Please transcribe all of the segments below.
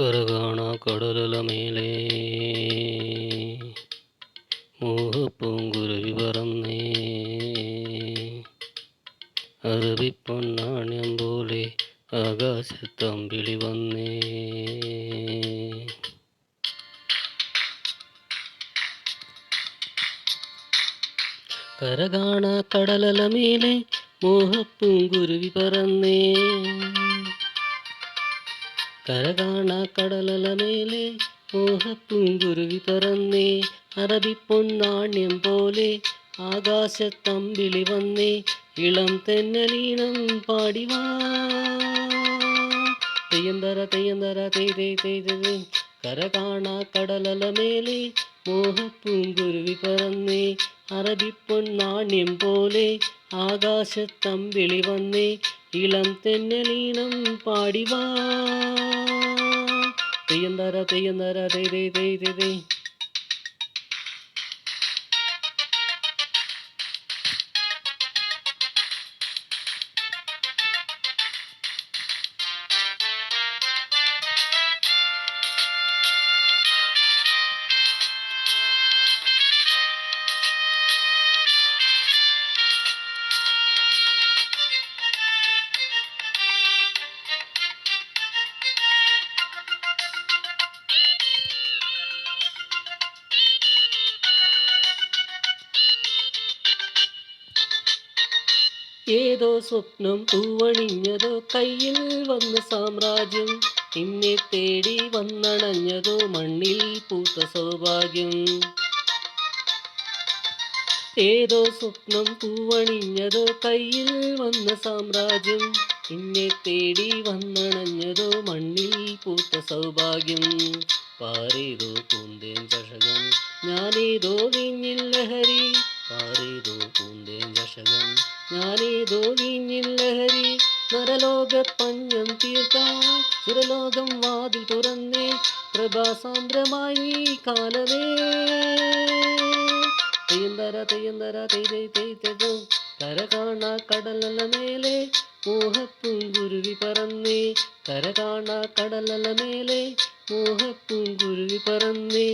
കരകാണ കടലല മേലേ? മോഹപ്പൂങ്കുരുവി പറന്നേ. അറബിപ്പൊന്നാണ്യം പോലെ ആകാശത്തമ്പിളി വന്നേ. കരകാണ കടലല മേലെ മോഹപ്പൂങ്കുരുവി പറന്നേ. കരകാണ കടലല മേലെ മോഹപ്പൂങ്കുരുവി പറന്നേ അറബിപ്പൊന്നാണ്യം പോലെ ആകാശത്തമ്പിളി വന്നേ ഇളം തെന്നലീണം പാടിവാ തെയ്യന്തര തെയ്യന്തര തെയ് തെയ് തെയ് തെയ് കരകാണ കടലല മേലെ മോഹപ്പൂങ്കുരുവി പറന്നേ അറബിപ്പൊന്നാണ്യം പോലെ ആകാശത്തമ്പിളി വന്നേ ഇളം തെന്നലീണം പാടിവാ തെയ്യന്തര തെയ്യന്തര തെയ് തെയ് തെയ് തെയ് തെയ് ഏതോ സ്വപ്നം പൂവണിഞ്ഞതോ കയ്യിൽ വന്ന സാമ്രാജ്യം. നിന്നെ തേടി വന്നണഞ്ഞതോ മണ്ണിൽ പൂത്ത സൗഭാഗ്യം. ഏതോ സ്വപ്നം പൂവണിഞ്ഞതോ കയ്യിൽ വന്ന സാമ്രാജ്യം. നിന്നെ തേടി വന്നണഞ്ഞതോ മണ്ണിൽ പൂത്ത സൗഭാഗ്യം. പാറേതോ പൂന്തേൻ ചഷകം ഞാനേതോ വീഞ്ഞിൽ നരലോക പഞ്ഞം തീർക്കാൻ സുരലോകം വാതിൽ തുറന്നേ പ്രഭാസാന്ദ്രമായി നീ കാലമേ. തെയ്യന്തര തെയ്യന്തര തെയ് തെയ് തെയ് തെയ്തു കര കാണാ കടലല മേലെ മോഹപ്പൂങ്കുരുവി പറന്നേ. കര കാണാ കടലല മേലെ മോഹപ്പൂങ്കുരുവി പറന്നേ.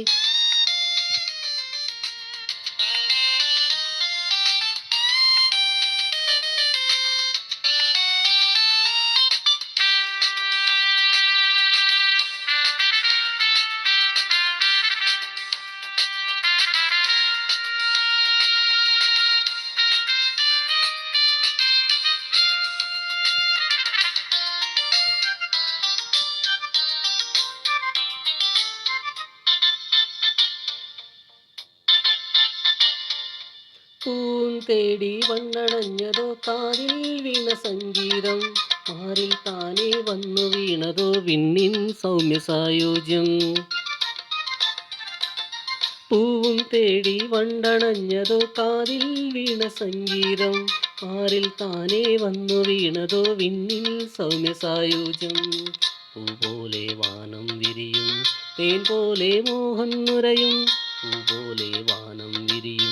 പൂൻ തേടി വണ്ണണഞ്ഞതോ കാതിൽ വീണ സംഗീതം. മാറിൽ താനേ വന്നു വീണതോ വിണ്ണിൻ സൗമ്യ സായോജ്യം പൂവും തേടി വണ്ടണഞ്ഞതോ കാതിൽ വീണ സംഗീതം. മാറിൽ താനേ വന്നു വീണതോ വിണ്ണിൽ സൗമ്യ സായോജ്യം പൂ പോലെ വാനം വിരിയും തേൻ പോലെ മോഹം നുരയും. പൂ പോലെ വാനം വിരിയും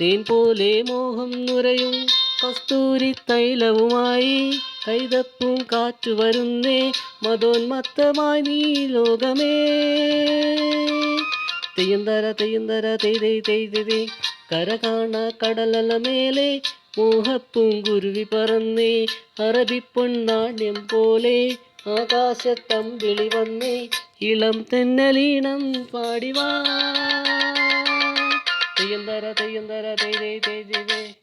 തേൻ പോലെ മോഹം നുരയും കസ്തൂരി തൈലവുമായി കൈതപ്പും കാറ്റു വരുന്നേ മതോന്മത്തമായി നീ ലോകമേ. തെയ്യന്തര തെയ്യന്തര തെയ്തേ തെയ്തേ തെയ് തെയ് തെയ്. കര കാണ കടലല മേലെ മോഹപ്പൂങ്കുരുവി പറന്നേ. അറബിപ്പൊന്നാണ്യം പോലെ ആകാശത്തമ്പിളി വന്നേ. ഇളം തെന്നലീണം പാടിവാ. தெய்யந்தர தெய்யந்தர தெய் தெய் தெய் தெய்